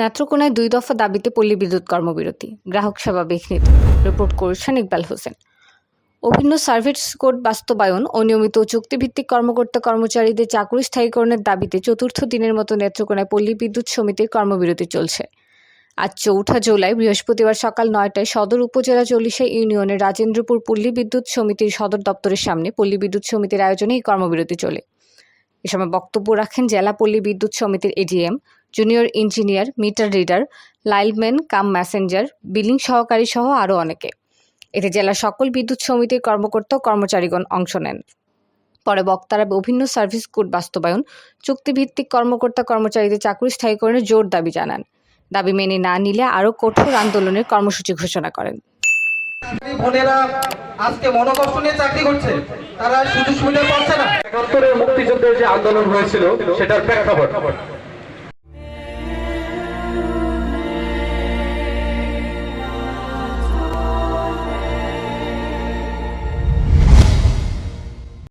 নেত্রকোনায় দুই দফা দাবিতে পল্লী বিদ্যুৎ কর্মবিরতি। গ্রাহক সেবা বিঘ্নিত, রিপোর্ট করেছেন ইকবাল হোসেন। অভিন্ন সার্ভিস কোড বাস্তবায়ন ও নিয়মিত চুক্তিভিত্তিক কর্মকর্তা কর্মচারীদের চাকরি স্থায়ীকরণের দাবিতে চতুর্থ দিনের মতো নেত্রকোনায় পল্লী বিদ্যুৎ সমিতির কর্মবিরতি চলছে। আজ চৌঠা জুলাই, বৃহস্পতিবার সকাল নয়টায় সদর উপজেলা চল্লিশা ইউনিয়নের রাজেন্দ্রপুর পল্লী বিদ্যুৎ সমিতির সদর দপ্তরের সামনে পল্লী বিদ্যুৎ সমিতির আয়োজনে এই কর্মবিরতি চলে। এ সময় বক্তব্য রাখেন জেলা পল্লী বিদ্যুৎ সমিতির ADM junior engineer meter reader lineman cum messenger billing সহকারী সহ আরও অনেকে। এতে জেলার সকল বিদ্যুৎ সমিতির কর্মকর্তা ও কর্মচারীগণ অংশ নেন। পরে বক্তারা বিভিন্ন সার্ভিস কোড বাস্তবায়ন চুক্তিভিত্তিক কর্মকর্তা কর্মচারীদের চাকরি স্থায়ীকরণের জোর দাবি জানান। দাবি মেনে না নিলে আরও কঠোর আন্দোলনের কর্মসূচি ঘোষণা করেন। বোনেরা আজকে মনোকষ্ট নিয়ে চাকরি করছে তারা সুযোগ সুবিধা পাচ্ছে না। একাত্তরের মুক্তিযুদ্ধের যে আন্দোলন হয়েছিল সেটার প্রেক্ষাপট।